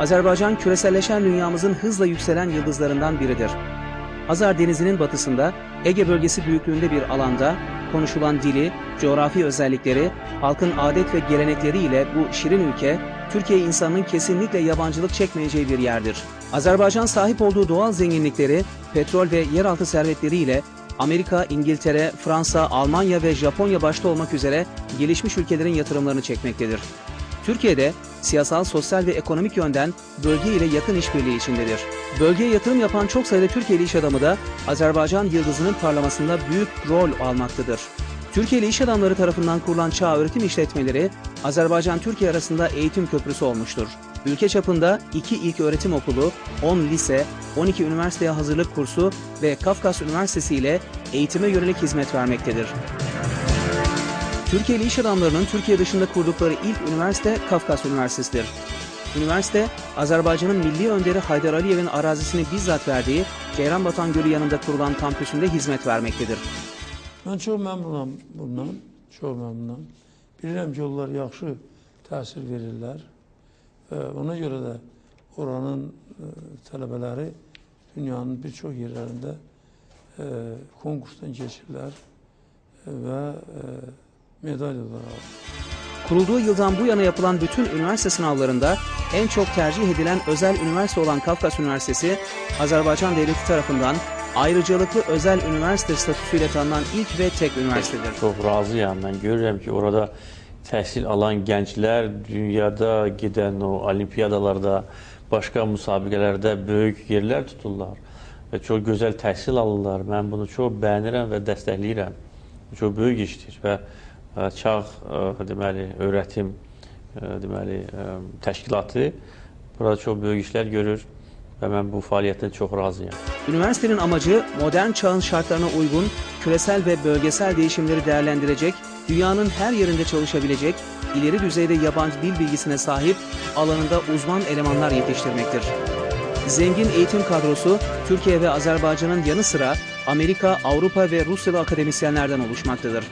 Azerbaycan küreselleşen dünyamızın hızla yükselen yıldızlarından biridir. Hazar Denizi'nin batısında Ege bölgesi büyüklüğünde bir alanda konuşulan dili, coğrafi özellikleri, halkın adet ve gelenekleri ile bu şirin ülke, Türkiye insanının kesinlikle yabancılık çekmeyeceği bir yerdir. Azerbaycan sahip olduğu doğal zenginlikleri, petrol ve yeraltı servetleriyle Amerika, İngiltere, Fransa, Almanya ve Japonya başta olmak üzere gelişmiş ülkelerin yatırımlarını çekmektedir. Türkiye'de siyasal, sosyal ve ekonomik yönden bölge ile yakın işbirliği içindedir. Bölgeye yatırım yapan çok sayıda Türkiye'li iş adamı da Azerbaycan yıldızının parlamasında büyük rol almaktadır. Türkiye'li iş adamları tarafından kurulan çağ öğretim işletmeleri Azerbaycan-Türkiye arasında eğitim köprüsü olmuştur. Ülke çapında 2 ilk öğretim okulu, 10 lise, 12 üniversiteye hazırlık kursu ve Kafkas Üniversitesi ile eğitime yönelik hizmet vermektedir. Türkiye'li iş adamlarının Türkiye dışında kurdukları ilk üniversite Kafkas Üniversitesi'dir. Üniversite, Azerbaycan'ın milli önderi Haydar Aliyev'in arazisini bizzat verdiği Ceyranbatan Gölü yanında kurulan kampüsünde hizmet vermektedir. Mən çox məmnunam bundan, çox məmnunam. Bilirəm ki, onlar yaxşı təsir verirlər. Ona görə də oranın e, tələbələri dünyanın bir çox yerlərində e, konkursdan keçirlər e, və medalyalar alır. Kurulduğu yıldan bu yana yapılan bütün üniversite sınavlarında en çok tercih edilen özel üniversite olan Kafkas Üniversitesi, Azerbaycan Devleti tarafından ayrıcalıklı özel üniversite statüsüyle tanınan ilk ve tek üniversitedir. Çox razıyam. Mən görürəm ki, orada təhsil alan gənclər dünyada gedən o olimpiyadalarda, başqa müsabiqələrdə böyük yerlər tuturlar və çox gözəl təhsil alırlar. Mən bunu çox bəyənirəm və dəstəkləyirəm. Çox böyük işdir və çağ deməli öyrətim deməli təşkilatı burada çox böyük işlər görür və mən bu fəaliyyətdən çox razıyam. Üniversitenin amacı modern çağın şartlarına uygun küresel ve bölgesel değişimleri değerlendirecek, dünyanın her yerinde çalışabilecek, ileri düzeyde yabancı dil bilgisine sahip, alanında uzman elemanlar yetiştirmektir. Zengin eğitim kadrosu Türkiye ve Azerbaycan'ın yanı sıra Amerika, Avrupa ve Rusyalı akademisyenlerden oluşmaktadır.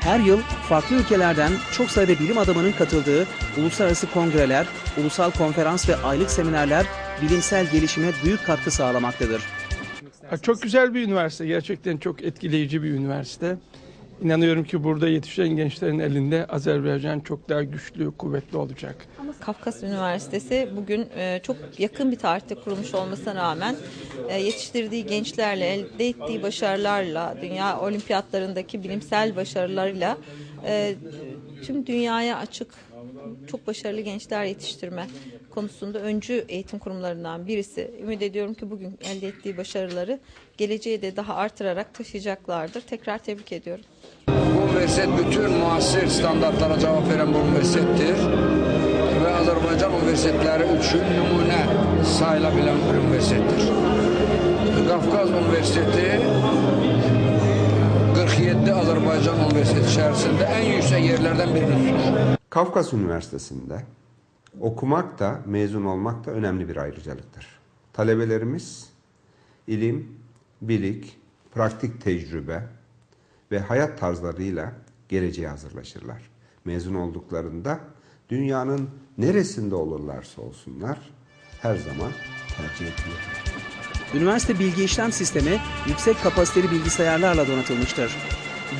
Her yıl farklı ülkelerden çok sayıda bilim adamının katıldığı uluslararası kongreler, ulusal konferans ve aylık seminerler bilimsel gelişime büyük katkı sağlamaktadır. Çok güzel bir üniversite. Gerçekten çok etkileyici bir üniversite. İnanıyorum ki burada yetişen gençlerin elinde Azerbaycan çok daha güçlü, kuvvetli olacak. Kafkas Üniversitesi bugün e, çok yakın bir tarihte kurulmuş olmasına rağmen e, yetiştirdiği gençlerle, elde ettiği başarılarla, dünya olimpiyatlarındaki bilimsel başarılarıyla e, tüm dünyaya açık çok başarılı gençler yetiştirme konusunda öncü eğitim kurumlarından birisi. Ümit ediyorum ki bugün elde ettiği başarıları geleceğe de daha artırarak taşıyacaklardır. Tekrar tebrik ediyorum. Bu üniversitet bütün müasir standartlara cevap veren bir üniversitettir. Ve Azerbaycan üniversiteleri için numune sayılabilen bir üniversitettir. Kafkaz Üniversiteti 47 Azerbaycan Üniversiteti içerisinde en yüksek yerlerden biridir. Kafkas Üniversitesi'nde okumak da mezun olmak da önemli bir ayrıcalıktır. Talebelerimiz ilim, bilik, praktik tecrübe ve hayat tarzlarıyla geleceğe hazırlaşırlar. Mezun olduklarında dünyanın neresinde olurlarsa olsunlar her zaman tercih edilirler. Üniversite bilgi işlem sistemi yüksek kapasiteli bilgisayarlarla donatılmıştır.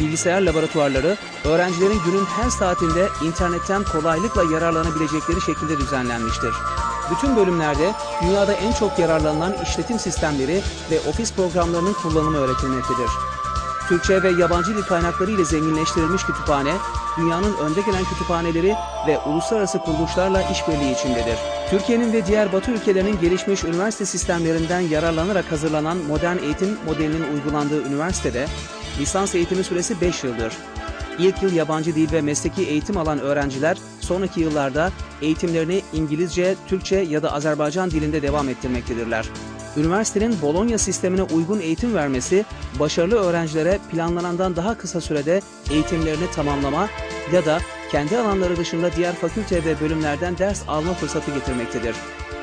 Bilgisayar laboratuvarları öğrencilerin günün her saatinde internetten kolaylıkla yararlanabilecekleri şekilde düzenlenmiştir. Bütün bölümlerde dünyada en çok yararlanılan işletim sistemleri ve ofis programlarının kullanımı öğretilmektedir. Türkçe ve yabancı dil kaynakları ile zenginleştirilmiş kütüphane, dünyanın önde gelen kütüphaneleri ve uluslararası kuruluşlarla işbirliği içindedir. Türkiye'nin ve diğer Batı ülkelerinin gelişmiş üniversite sistemlerinden yararlanarak hazırlanan modern eğitim modelinin uygulandığı üniversitede lisans eğitimi süresi 5 yıldır. İlk yıl yabancı dil ve mesleki eğitim alan öğrenciler sonraki yıllarda eğitimlerini İngilizce, Türkçe ya da Azerbaycan dilinde devam ettirmektedirler. Üniversitenin Bologna sistemine uygun eğitim vermesi, başarılı öğrencilere planlanandan daha kısa sürede eğitimlerini tamamlama ya da kendi alanları dışında diğer fakülte ve bölümlerden ders alma fırsatı getirmektedir.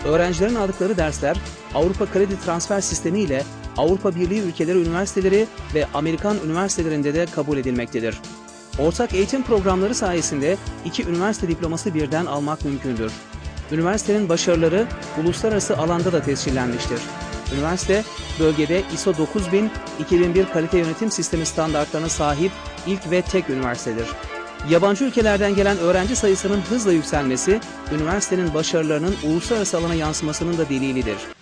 Öğrencilerin aldıkları dersler Avrupa Kredi Transfer Sistemi ile Avrupa Birliği ülkeleri üniversiteleri ve Amerikan üniversitelerinde de kabul edilmektedir. Ortak eğitim programları sayesinde iki üniversite diploması birden almak mümkündür. Üniversitenin başarıları uluslararası alanda da tescillenmiştir. Üniversite, bölgede ISO 9000-2001 kalite yönetim sistemi standartlarına sahip ilk ve tek üniversitedir. Yabancı ülkelerden gelen öğrenci sayısının hızla yükselmesi, üniversitenin başarılarının uluslararası alana yansımasının da delilidir.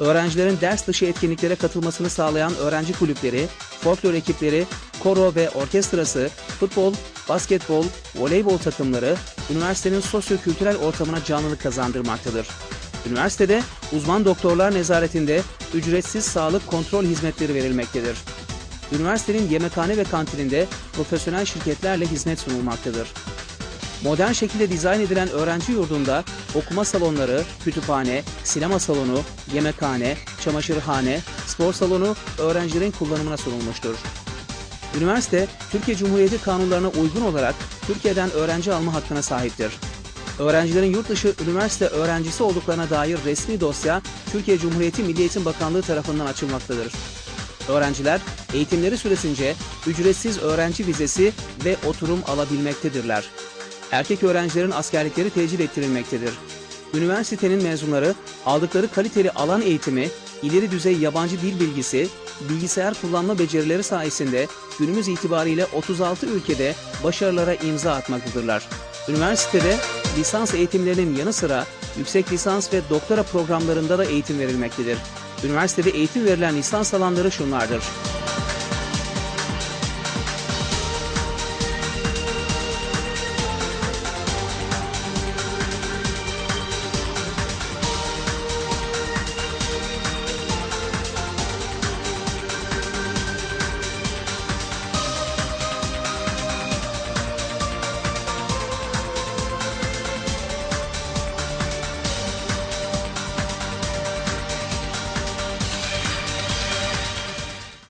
Öğrencilerin ders dışı etkinliklere katılmasını sağlayan öğrenci kulüpleri, folklor ekipleri, koro ve orkestrası, futbol, basketbol, voleybol takımları üniversitenin sosyo-kültürel ortamına canlılık kazandırmaktadır. Üniversitede uzman doktorlar nezaretinde ücretsiz sağlık kontrol hizmetleri verilmektedir. Üniversitenin yemekhane ve kantininde profesyonel şirketlerle hizmet sunulmaktadır. Modern şekilde dizayn edilen öğrenci yurdunda okuma salonları, kütüphane, sinema salonu, yemekhane, çamaşırhane, spor salonu öğrencilerin kullanımına sunulmuştur. Üniversite, Türkiye Cumhuriyeti kanunlarına uygun olarak Türkiye'den öğrenci alma hakkına sahiptir. Öğrencilerin yurt dışı üniversite öğrencisi olduklarına dair resmi dosya Türkiye Cumhuriyeti Milli Eğitim Bakanlığı tarafından açılmaktadır. Öğrenciler eğitimleri süresince ücretsiz öğrenci vizesi ve oturum alabilmektedirler. Erkek öğrencilerin askerlikleri tecil ettirilmektedir. Üniversitenin mezunları aldıkları kaliteli alan eğitimi, ileri düzey yabancı dil bilgisi, bilgisayar kullanma becerileri sayesinde günümüz itibariyle 36 ülkede başarılara imza atmaktadırlar. Üniversitede lisans eğitimlerinin yanı sıra yüksek lisans ve doktora programlarında da eğitim verilmektedir. Üniversitede eğitim verilen lisans alanları şunlardır.